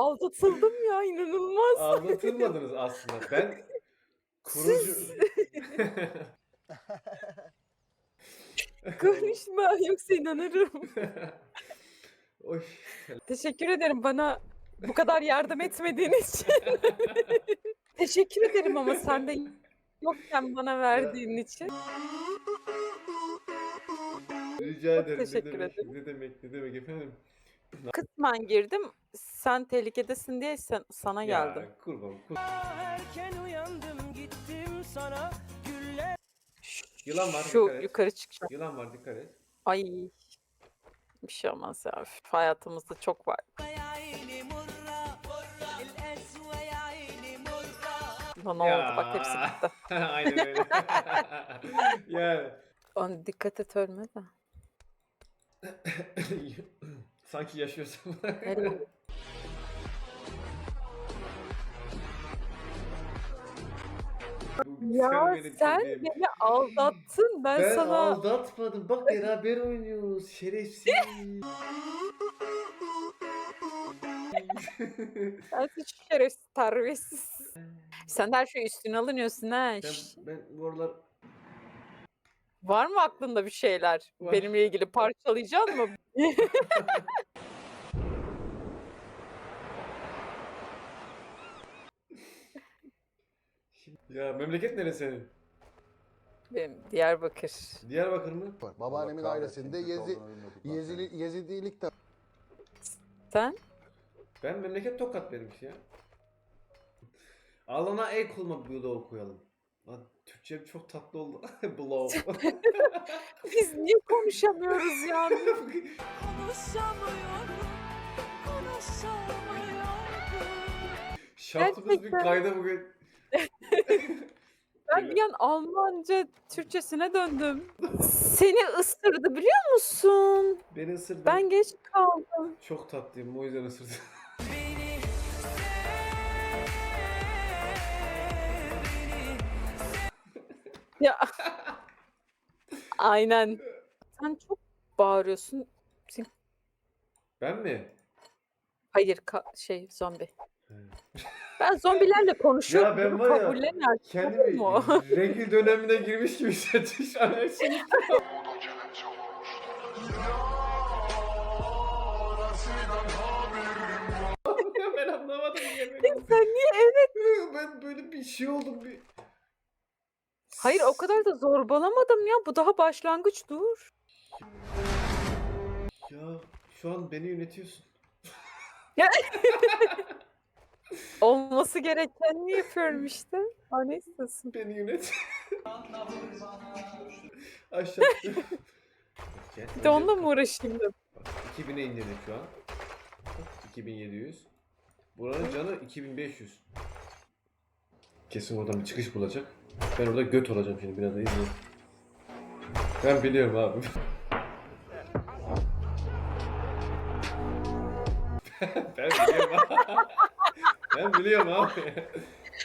aldatıldım ya inanılmaz. Aldatılmadınız aslında. Ben kurucu... Konuşma yoksa inanırım. Oy. Teşekkür ederim bana bu kadar yardım etmediğin için. Teşekkür ederim ama sen de yokken bana verdiğin için. Rica ederim. teşekkür ne demek, ederim. Ne demek, ne demek efendim? Kısmen girdim. Sen tehlikedesin diye sen, sana Ya geldim. kurban. kur- Erken uyandım gittim sana güller Yılan var, Şu dikkat et. yukarı çıkacağım. Yılan var dikkat et. Ay. Bir şey olmaz ya. Üf, Hayatımızda çok var. يا عيني مرة القسوة يا عيني مرة Ulan Ne oldu bak hepsi gitti. Aynen öyle. yani Ona dikkat et ölme de. sanki yaşıyorsun. Ya sen seni. beni aldattın. Ben, ben sana aldatmadım. Bak beraber oynuyoruz. Şerefsiz. sensin şerefsiz terbiyesiz. Sen de her şeyi üstüne alınıyorsun ha. ben, ben bu aralar Var mı aklında bir şeyler? Var. Benimle ilgili parçalayacaksın mı? ya memleket neresi senin? Benim Diyarbakır. Diyarbakır mı? var. Babaannemin Allah ailesinde kahretsin, Yezi. Yezili, Yezidilik de Sen? Ben memleket Tokat benimki ya. Alana el kulma bloğu koyalım. Lan Türkçem çok tatlı oldu. Bloğu. Biz niye konuşamıyoruz ya? Konuşamıyorum konuşamıyorum Şartımız bir Gerçekten. kayda bugün. Ben bir an Almanca Türkçesine döndüm. Seni ısırdı biliyor musun? Beni ısırdı. Ben geç kaldım. Çok tatlıyım o yüzden ısırdı. Ya. Aynen. Sen çok bağırıyorsun. ben mi? Hayır ka- şey zombi. Ben zombilerle konuşuyorum. Ya ben var ya, Kabullen artık, Kendimi olur mu? regl dönemine girmiş gibi hissettim şu an her şey. ben anlamadım. Sen niye evet? Ben böyle bir şey oldum bir. Hayır o kadar da zorbalamadım ya. Bu daha başlangıç dur. Ya şu an beni yönetiyorsun. Olması gerekenini yapıyorum işte. Ha, ne istiyorsun? Beni yönet. Aşağı. Gel, Bir de onunla mı uğraşayım dedim. 2000'e indirdik şu an. 2700. Buranın canı 2500. Kesin oradan bir çıkış bulacak. Ben orada göt olacağım şimdi biraz da izleyin. Ben biliyorum abi. ben biliyorum abi. ben biliyorum abi.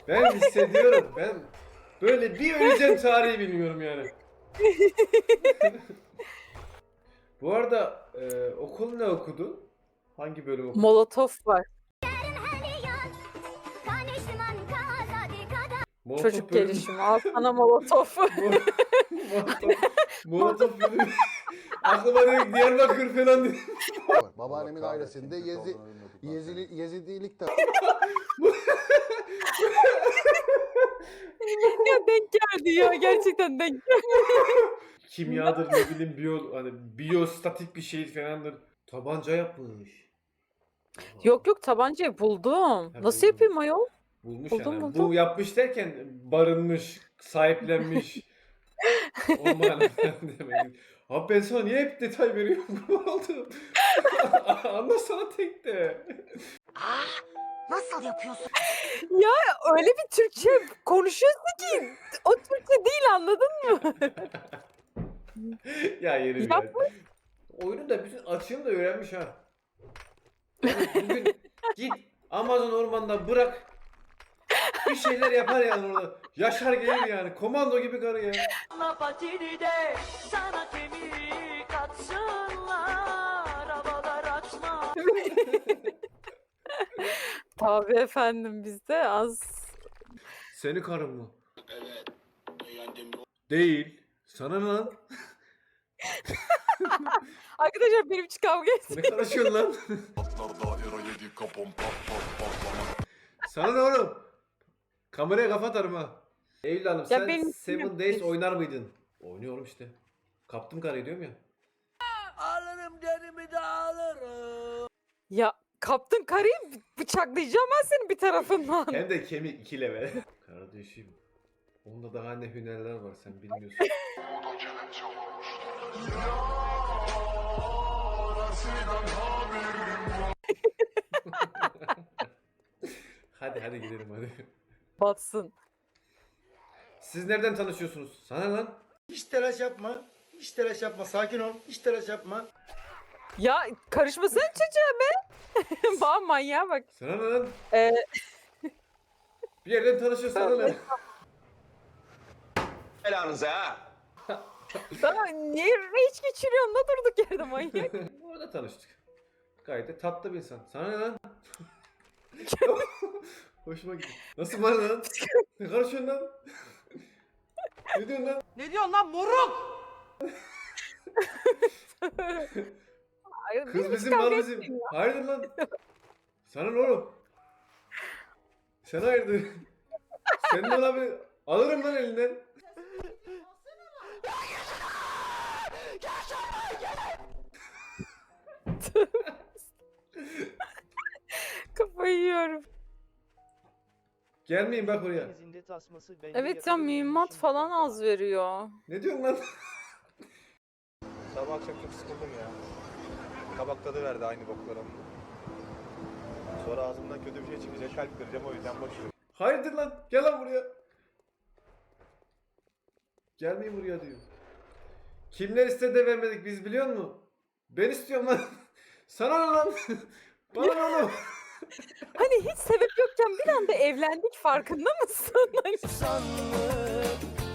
Ben hissediyorum. Ben böyle bir öleceğim tarihi bilmiyorum yani. Bu arada e, okul ne okudu? Hangi bölüm okudu? Molotov var. Molotov Çocuk bölümü- gelişimi. Al sana. Molotov, Molotov bölümü. Aklıma direkt Diyarbakır falan dedi. var. Allah Babaannemin ailesinde Yezi. Yezili, Yezidilik de ya denk geldi ya. Gerçekten denk geldi. Kimyadır ne bileyim biyo, hani biyostatik bir şey falandır. Tabanca yapmış. Yok yok tabancayı buldum. Ha, Nasıl buldum. yapayım ayol? Bulmuş Buldum, yani. buldum. Bu yapmış derken barınmış, sahiplenmiş. o manada demek. Abi ben sana niye hep detay veriyorum? Ne oldu? Anlasana tek de. Öyle bir Türkçe konuşuyorsun ki o Türkçe değil anladın mı? ya yerim ya. Yapmış. Oyunu da bütün açığını da öğrenmiş ha. Yani bugün git Amazon ormanda bırak. Bir şeyler yapar yani orada. Yaşar gelir yani. Komando gibi karı ya. Allah patini de sana kemik atsınlar havalar açma Tabii efendim bizde az Seni karın mı? Değil. Sana ne lan? Arkadaşlar benim için kavga Ne etmeyin. karışıyorsun lan? Sana ne oğlum? Kameraya kafa atarım ha. Eylül Hanım sen benim- Seven Days oynar mıydın? Oynuyorum işte. Kaptım karıyı diyorum ya. Alırım derimi de alırım. Ya kaptın karıyı bıçaklayacağım ben senin bir tarafından. Hem de kemik iki level. Kardeşim. Onda daha ne hünerler var sen bilmiyorsun. hadi hadi gidelim hadi. Batsın. Siz nereden tanışıyorsunuz? Sana ne lan? Hiç telaş yapma. Hiç telaş yapma. Sakin ol. Hiç telaş yapma. Ya karışmasana çocuğa be. Bana manyağa bak. Sana ne lan? Ee, Bir yerden tanışıyorsun sana ne? Belanızı ha. Sana niye hiç geçiriyorsun da durduk yerde manyak. Orada tanıştık. Gayet de tatlı bir insan. Sana ne lan? Hoşuma gitti. Nasıl var lan? Ne karışıyorsun lan? ne diyorsun lan? Ne diyorsun lan moruk? Ay, Kız bizim kavga mal bizim. ya. Hayırdır lan? Sana ne oğlum? Sen hayırdır? Senin ona bir alırım lan elinden. Kafayı yiyorum. Gelmeyin bak oraya. Tasması Evet ya yakalayın, mühimmat falan az veriyor. Ne diyorsun lan? Sabah akşam çok sıkıldım ya. Kabak tadı verdi aynı boklara. Sonra ağzımdan kötü bir şey çıkacak kalp kıracağım o yüzden boş ver. Hayırdır lan? Gel lan buraya. Gelmeyin buraya diyor. Kimler istedi de vermedik biz biliyor musun? Ben istiyorum lan. Sana ne lan? Bana ne oğlum? Hani hiç sebep yokken bir anda evlendik farkında mısın? Hani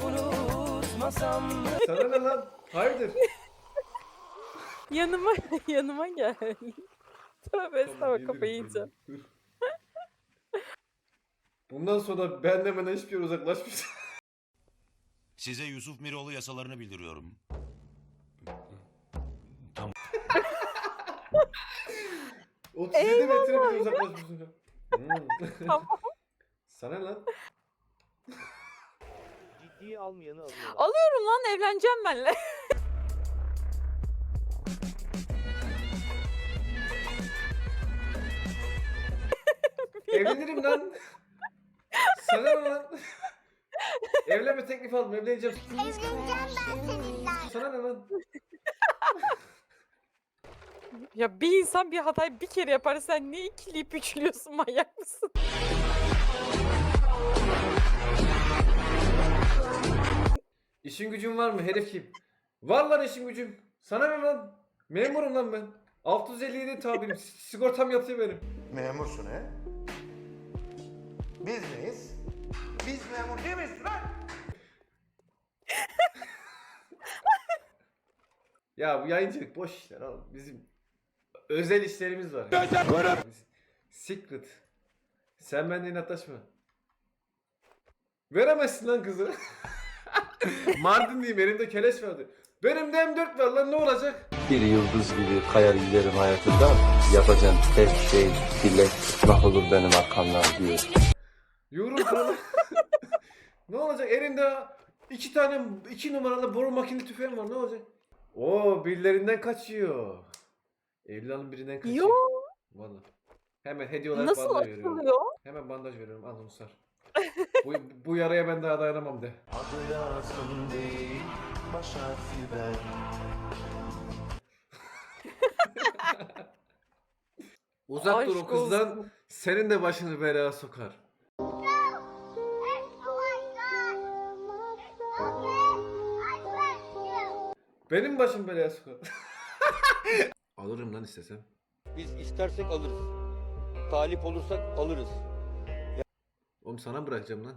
Unutmasam mı? Sana ne lan? Hayırdır? yanıma yanıma gel. Tövbe estağfurullah kafayı yiyeceğim. Bundan sonra ben de benden hiçbir yere uzaklaşmayacağım. Size Yusuf Miroğlu yasalarını bildiriyorum. 37 metre bile uzaklaşmışsın. Hmm. Tamam. Sana lan? Ciddiye almayanı alıyor. Alıyorum lan evleneceğim benle. Evlenirim lan. Sana ne lan? Evlenme teklif aldım. Evleneceğim. Evleneceğim ben seninle. Sana ne lan? Ya bir insan bir hatayı bir kere yapar sen niye ikileyip üçlüyorsun manyak mısın? İşin gücün var mı herif kim? Var lan işin gücüm. Sana ne lan? Memurum lan ben. 657 tabirim. Sigortam yatıyor benim. Memursun he? Biz neyiz? Biz memur değil miyiz lan? Ya bu yayıncılık boş işler oğlum. Bizim özel işlerimiz var. Biz- Secret. Sen benden inatlaşma. Veremezsin lan kızı. Mardin diyeyim elimde keleş vardı. Benim de M4 var lan ne olacak? Bir yıldız gibi kayar giderim hayatımda. Yapacağım tek şey dilek tutmak olur benim arkamdan diyor. Yorum kralı. ne olacak elimde iki tane iki numaralı boru makine tüfeğim var ne olacak? Oo birilerinden kaçıyor. Evlanın birinden kaçıyor. Yo Vallahi. Hemen hediye olarak nasıl bandaj veriyorum. açılıyor? Hemen bandaj veriyorum. Al onu sar. bu, bu yaraya ben daha dayanamam de. Adı Yasin değil, baş harfi ben. Uzak dur o Aşk kızdan. olsun. Senin de başını belaya sokar. Benim başım belaya sokar. Alırım lan istesem. Biz istersek alırız. Talip olursak alırız. Oğlum sana bırakacağım lan.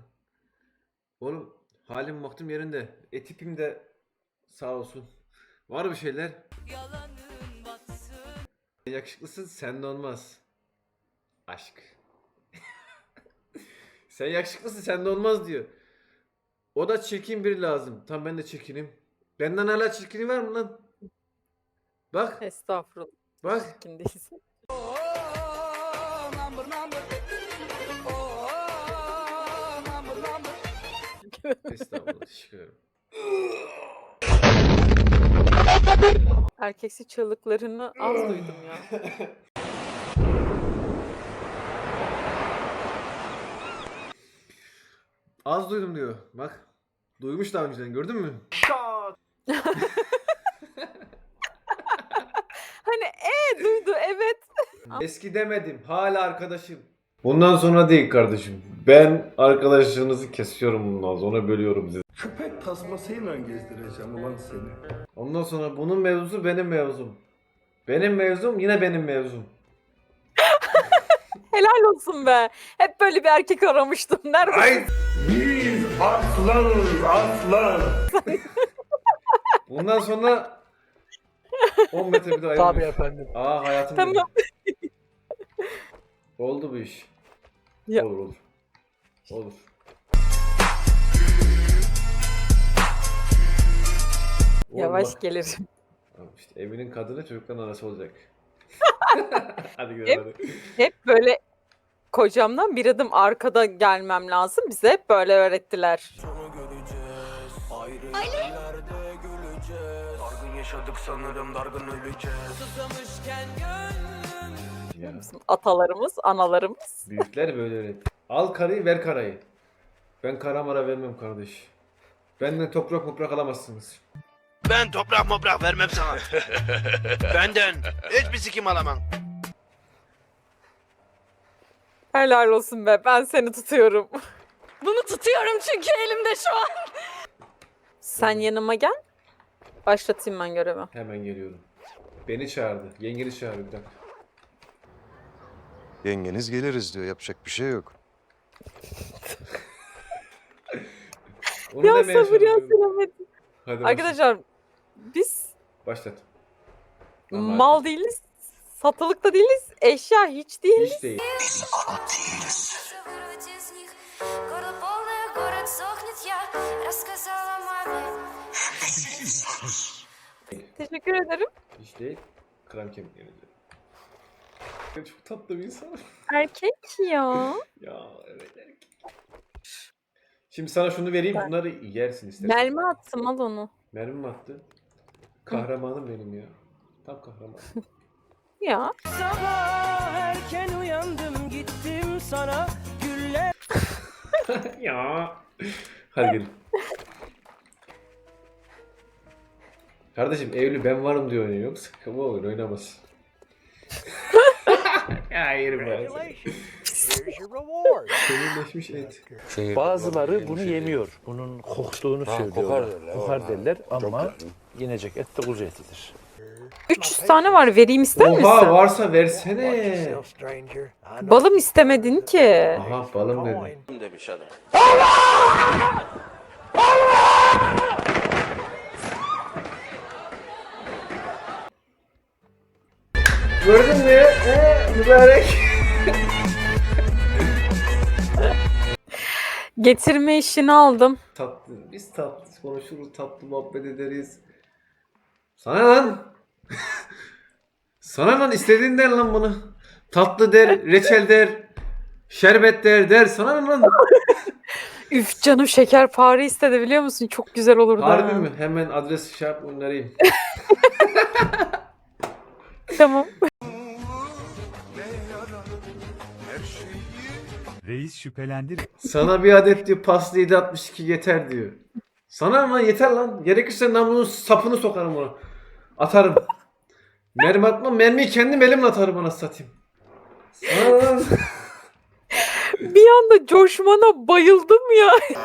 Oğlum halim vaktim yerinde. E tipim de sağ olsun. Var bir şeyler. Yakışıklısın sen de olmaz. Aşk. Sen yakışıklısın sende olmaz diyor. O da çirkin biri lazım. Tam ben de çirkinim. Benden hala çirkini var mı lan? Bak Estağfurullah. bak. Değilsin. Estağfurullah ederim. Erkeksi çığlıklarını az duydum ya. Az duydum diyor. Bak. Duymuş daha önceden gördün mü? Hani e duydu evet. Eski demedim. Hala arkadaşım. Bundan sonra değil kardeşim. Ben arkadaşlarınızı kesiyorum bundan sonra bölüyorum sizi. Köpek tasmasıyla gezdireceğim ulan seni. Ondan sonra bunun mevzusu benim mevzum. Benim mevzum yine benim mevzum. Helal olsun be. Hep böyle bir erkek aramıştım. Nerede? Ay! Biz aslanız aslan. Bundan sonra 10 metre bir de ayrılmıyor. Tabii efendim. Aa hayatım Tamam. benim. Oldu bu iş. Ya. Olur olur. Olur. Yavaş Olmaz. gelirim. Tamam işte evinin kadını çocukların anası olacak. hadi gidelim hadi. Hep böyle kocamdan bir adım arkada gelmem lazım. Bize hep böyle öğrettiler. Ya. Atalarımız, analarımız. Büyükler böyle öğretti. Al karıyı ver karayı. Ben kara mara vermem kardeş. Benden toprak toprak alamazsınız. Ben toprak moprak vermem sana. Benden hiçbir sikim alamam. Helal olsun be. Ben seni tutuyorum. Bunu tutuyorum çünkü elimde şu an. Sen yanıma gel. Başlatayım ben görevi. Hemen geliyorum. Beni çağırdı. Yengeni çağırdı bir dakika. Yengeniz geliriz diyor. Yapacak bir şey yok. Onu Ya demeye sabır ya çalışıyorum. sevemedim. Hadi başla. Arkadaşlar biz Başlat. Ama mal değiliz. Satılık da değiliz. Eşya hiç değiliz. Hiç değil. Вырвать из них Горло полное, город сохнет Я рассказала маме Teşekkür ederim. Hiç değil. Kram kemikleri diyor. Çok tatlı bir insan. Erkek ya. ya evet erkek. Şimdi sana şunu vereyim bunları yersin istersen. Mermi attım al onu. Mermi mi attı? Kahramanım benim ya. Tam kahraman. Ya. Sabah erken uyandım gittim sana güller ya. Hadi gelin. Kardeşim evli ben varım diyor oynuyor. Yoksa kıma olur oynamaz. Your reward. Seninleşmiş et. Bazıları bunu yemiyor. Bunun koktuğunu söylüyorlar. Kokar derler, ama yenecek et de kuzu etidir. 300 tane var vereyim ister misin? Oha varsa versene. Balım istemedin ki. Aha balım dedi. Demiş adam. Gördün mü? Ee, mübarek. Getirme işini aldım. tatlı. Biz tatlı konuşuruz, tatlı muhabbet ederiz. Sana lan. Sana lan istediğin der lan bunu. Tatlı der, reçel der, şerbet der der. Sana lan? Üf canım şekerpare istedi biliyor musun? Çok güzel olurdu. Harbi ha. mi? Hemen adres şey yap. Tamam. Reis şüphelendi. Sana bir adet diyor pasta 762 yeter diyor. Sana lan yeter lan. Gerekirse namlunun sapını sokarım ona. Atarım. Mermi atmam. Mermiyi kendim elimle atarım ona satayım. Sana. Bir anda coşmana bayıldım ya.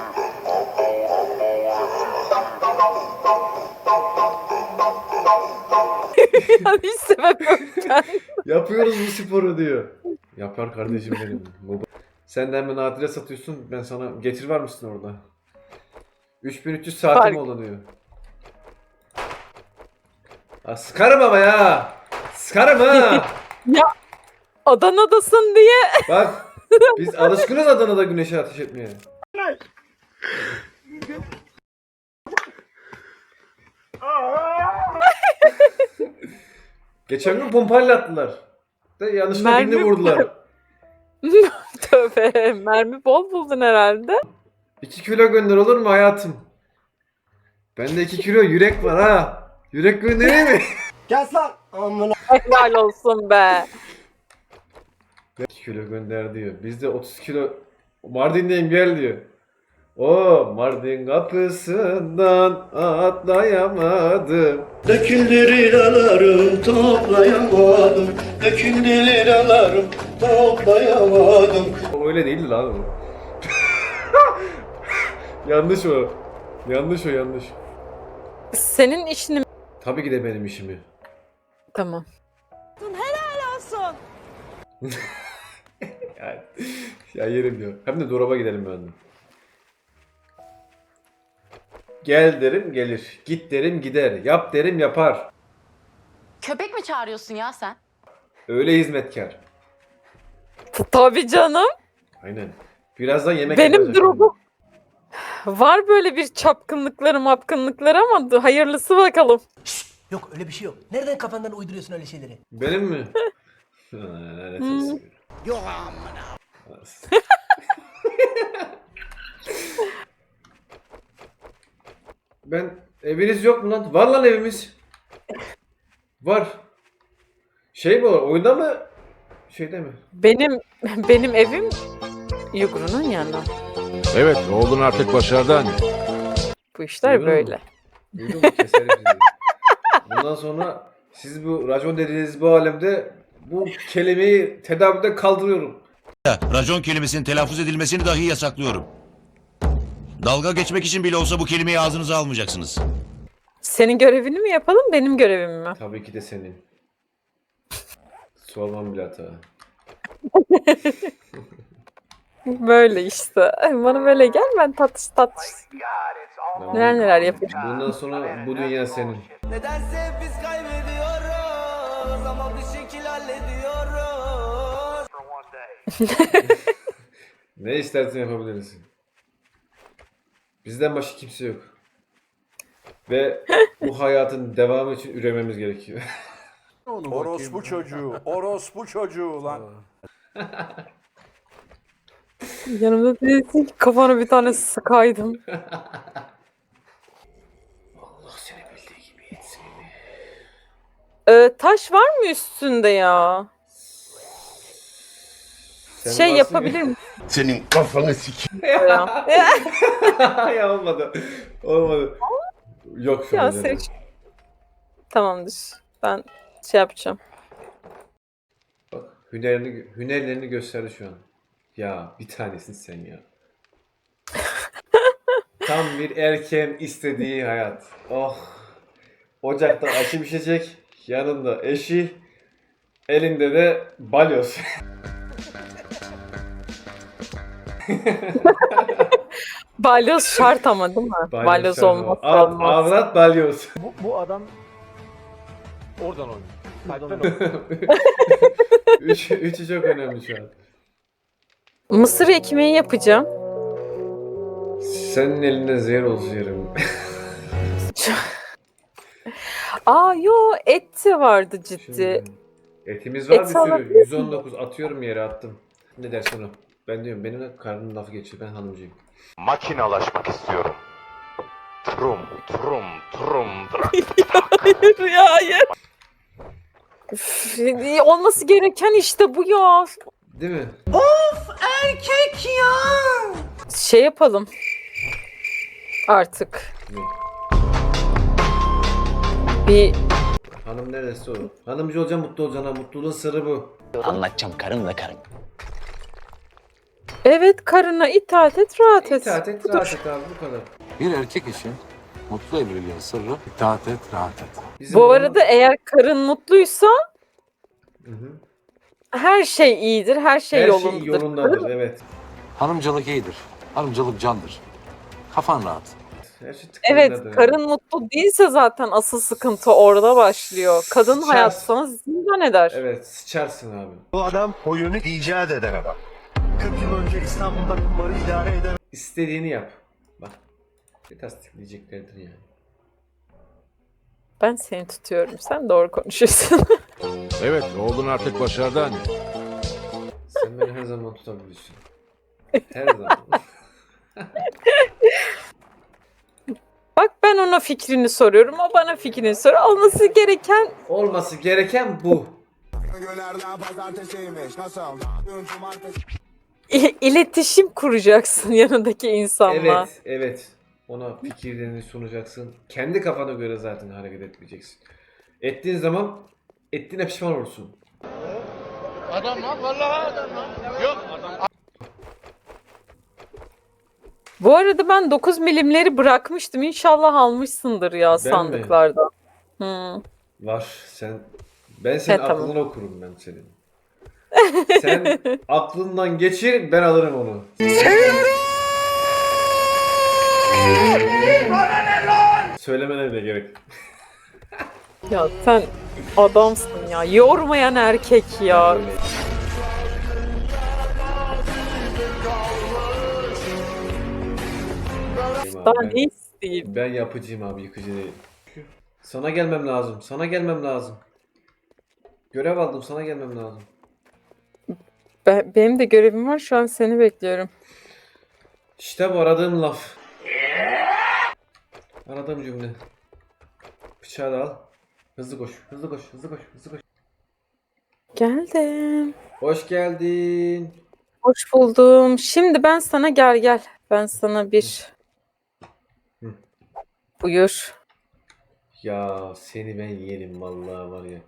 yani hiç sevemiyorum ben. Yapıyoruz bu sporu diyor. Yapar kardeşim benim. Sen de hemen adres atıyorsun. Ben sana getir var mısın orada? 3300 saatim Fark- diyor. Ha, sıkarım ama ya. Sıkarım ha. Adana'dasın diye. Bak biz alışkınız Adana'da güneşe ateş etmeye. Geçen gün pompayla attılar. De yanlışlıkla birini vurdular. Tövbe. Mermi bol buldun herhalde. 2 kilo gönder olur mu hayatım? Bende 2 kilo yürek var ha. Yürek göndereyim mi? Kes lan. Amına. Helal olsun be. 2 kilo gönder diyor. Bizde 30 kilo Mardin'deyim gel diyor. O Mardin kapısından atlayamadım. Döküldü liralarım toplayamadım Döküldü liralarım toplayamadım öyle değildi lan o. yanlış o. Yanlış o yanlış. Senin işini... Tabii ki de benim işimi. Tamam. Yani, ya yerim diyor. Hem de dolaba gidelim ben de. Gel derim gelir. Git derim gider. Yap derim yapar. Köpek mi çağırıyorsun ya sen? Öyle hizmetkar. Tabii canım. Aynen. Birazdan yemek Benim yapacak durumum- Var böyle bir çapkınlıkları mapkınlıkları ama hayırlısı bakalım. Yok öyle bir şey yok. Nereden kafandan uyduruyorsun öyle şeyleri? Benim mi? Ha, lanet olsun. Yok amına. Ben eviniz yok mu lan? Var lan evimiz. Var. Şey mi o? Oyunda mı? Şeyde mi? Benim benim evim Yugru'nun yanı. Evet oğlun artık başardı anne. Bu işler Duydun mu? böyle. Duydun mu? Keserim sizi. Bundan sonra siz bu racon dediğiniz bu alemde bu kelimeyi tedavide kaldırıyorum. Racon kelimesinin telaffuz edilmesini dahi yasaklıyorum. Dalga geçmek için bile olsa bu kelimeyi ağzınıza almayacaksınız. Senin görevini mi yapalım benim görevimi mi? Tabii ki de senin. Sormam bile hata. Böyle işte. Bana böyle gel ben tatlış tatlış. Neler neler yapacağım. Bundan sonra bu dünya senin. Nedense biz kaybediyoruz ama bir şekil hallediyoruz. Ne istersen yapabilirsin. Bizden başka kimse yok. Ve bu hayatın devamı için ürememiz gerekiyor. Orospu çocuğu. Orospu çocuğu lan. Yanımda değilsin ki kafana bir tane sıkaydım. Allah seni bildiği gibi etsin. Ee, taş var mı üstünde ya? Sen şey varsın yapabilir miyim? Senin kafanı sik ya? ya. olmadı. Olmadı. Yok şu ya an. Tamamdır. Ben şey yapacağım. Bak hünerini, hünerlerini gösterdi şu an. Ya bir tanesin sen ya. Tam bir erkeğin istediği hayat. Oh. Ocakta aşı pişecek. Yanında eşi. Elinde de balyoz. Balyoz şart ama değil mi? Balyoz, şart olmazsa Av- olmaz. Avrat balyoz. Bu, bu adam oradan oynuyor. Kalpten oynuyor. Üç, üçü çok önemli şu an. Mısır ekmeği yapacağım. Senin elinde zehir olsun yerim. Aa yo et de vardı ciddi. Şimdi, etimiz var Et bir sürü. miyim? 119 atıyorum yere attım. Ne dersin o? Ben diyorum benim karnım lafı geçiyor. Ben hanımcıyım. Makinalaşmak istiyorum. Trum trum trum hayır ya hayır. Üf, olması gereken işte bu ya. Değil mi? Erkek ya. Şey yapalım. Artık. Ne? Bir Hanım neresi o? Hanımcı olacaksın mutlu olacaksın ha. Mutluluğun sırrı bu. Anlatacağım karımla karım. evet karına itaat et rahat et. İtaat et, Budur. rahat et abi bu kadar. Bir erkek için mutlu evliliğin sırrı itaat et, rahat et. Bizim Bu arada eğer karın mutluysa Hı hı. Her şey iyidir, her şey Her yolundadır. şey yolundadır evet. Hanımcılık iyidir. Hanımcılık candır. Kafan rahat. Her şey Evet, tıkırındadır karın yani. mutlu değilse zaten asıl sıkıntı orada başlıyor. Kadın Sıçarsın. hayatı sana zindan eder. Evet sıçarsın abi. Bu adam oyunu icat eden adam. 40 yıl önce İstanbul'da kumarı idare eden İstediğini yap. Bak. Bir tasdikleyeceklerdir yani. Ben seni tutuyorum. Sen doğru konuşuyorsun. Evet oğlun artık başardı anne. Sen beni her zaman tutabilirsin. Her zaman. Bak ben ona fikrini soruyorum. O bana fikrini soruyor. Olması gereken Olması gereken bu. i- iletişim kuracaksın yanındaki insanla. Evet, evet. Ona fikirlerini sunacaksın. Kendi kafana göre zaten hareket etmeyeceksin. Ettiğin zaman ettiğine pişman olursun. Bu arada ben 9 milimleri bırakmıştım. İnşallah almışsındır ya sandıklarda. Hı. Var. Sen ben senin He, tamam. aklını okurum ben senin. Sen aklından geçir ben alırım onu. Söylemene bile gerek. Ya sen adamsın ya. Yormayan erkek ya. Daha Ben- ne isteyeyim? Ben yapıcıyım abi yıkıcı değilim. Sana gelmem lazım. Sana gelmem lazım. Görev aldım sana gelmem lazım. Ben, benim de görevim var. Şu an seni bekliyorum. İşte bu aradığım laf. Aradığım cümle. Bıçağı da al. Hızlı koş. Hızlı koş. Hızlı koş. Hızlı koş. Geldim. Hoş geldin. Hoş buldum. Şimdi ben sana gel gel. Ben sana bir Hı. buyur. Ya seni ben yerim vallahi var ya.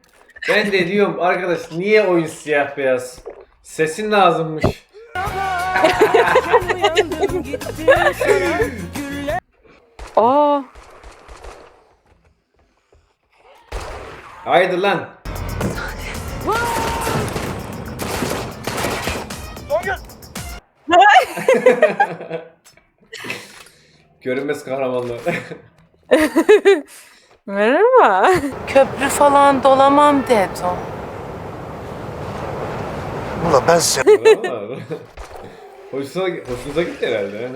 Ben de diyorum arkadaş niye oyun siyah beyaz? Sesin lazımmış. Aa, Haydi lan. Görünmez kahramanlar. merhaba. Köprü falan dolamam dedim. Ula ben sen Merhaba. Hoşuna, hoşunuza gitti herhalde. ha?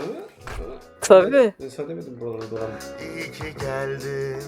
Tabii. Ben sana demedim buraları dolan. iyi ki geldin